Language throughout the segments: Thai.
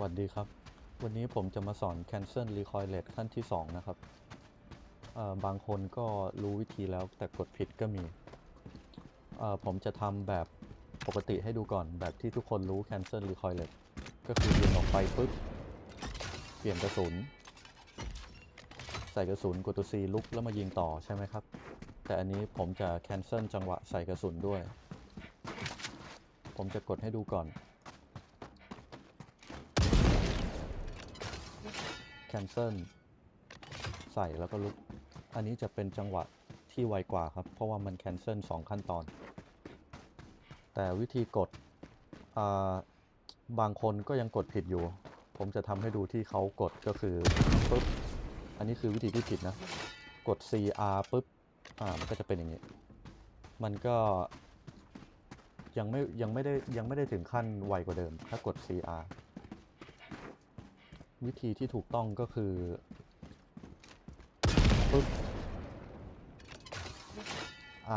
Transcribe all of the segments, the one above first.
วัสดีครับ วันนี้ผมจะมาสอน cancel recoil rate ขั้นที่ 2 นะครับ บางคนก็รู้วิธีแล้วแต่กดผิดก็มี ผมจะทำแบบปกติให้ดูก่อนแบบที่ทุกคนรู้ cancel recoil rate ก็คือยิงออกไปปุ๊บ เปลี่ยนกระสุน ใส่กระสุนกดตัว C ลุกแล้วมายิงต่อใช่ไหมครับ แต่อันนี้ผมจะ cancel จังหวะใส่กระสุนด้วย ผมจะกดให้ดูก่อน cancel ใส่แล้วก็ลุก อันนี้จะเป็นจังหวะที่ไวกว่าครับ เพราะว่ามัน cancel 2ขั้นตอน แต่วิธีกดบางคนก็ยังกดผิดอยู่ ผมจะทำให้ดูที่เขากดก็คือปุ๊บ อันนี้คือวิธีที่ผิดนะ กด CR ปุ๊บ อ่า มันก็จะเป็นอย่างนี้ มันก็ยังไม่ยังไม่ได้ยังไม่ได้ถึงขั้นไวกว่าเดิม ถ้ากด CR วิธีที่ถูกต้องก็คือปึ๊บ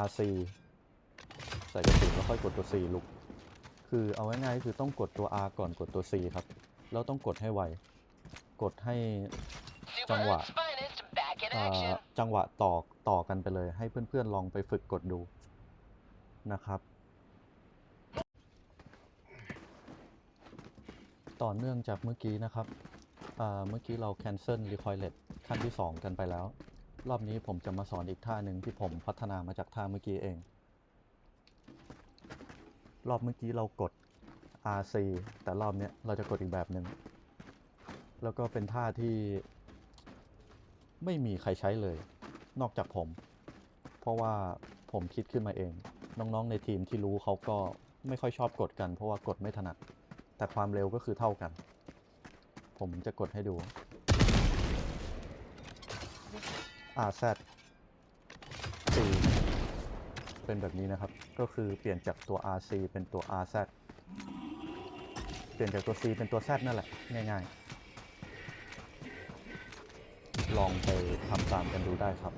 RC ใส่กระสุนแล้วค่อยกดตัว C ลุก คือเอาง่ายๆคือต้องกดตัว R ก่อนกดตัว C ครับ แล้วต้องกดให้ไว กดให้จังหวะจังหวะต่อต่อกันไปเลย ให้เพื่อนๆลองไปฝึกกดดูนะครับ ต่อเนื่องจากเมื่อกี้นะครับ เมื่อกี้เรา cancel recoil rate ขั้นที่ 2 กันไปแล้ว รอบนี้ผมจะมาสอนอีกท่าหนึ่งที่ผมพัฒนามาจากท่าเมื่อกี้เอง รอบเมื่อกี้เรากด RC แต่รอบนี้เราจะกดอีกแบบหนึ่งแล้วก็เป็นท่าที่ไม่มีใครใช้เลย นอกจากผม เพราะว่าผมคิดขึ้นมาเอง น้องๆในทีมที่รู้เขาก็ไม่ค่อยชอบกดกัน เพราะว่ากดไม่ถนัด แต่ความเร็วก็คือเท่ากัน ผมจะกดให้ดู RZ C เป็นแบบนี้นะครับ ก็คือเปลี่ยนจากตัว RC เป็นตัว RZ เปลี่ยนจากตัว C เป็นตัว Z นั่นแหละ ง่ายๆ ลองไปทำตามกันดูได้ครับ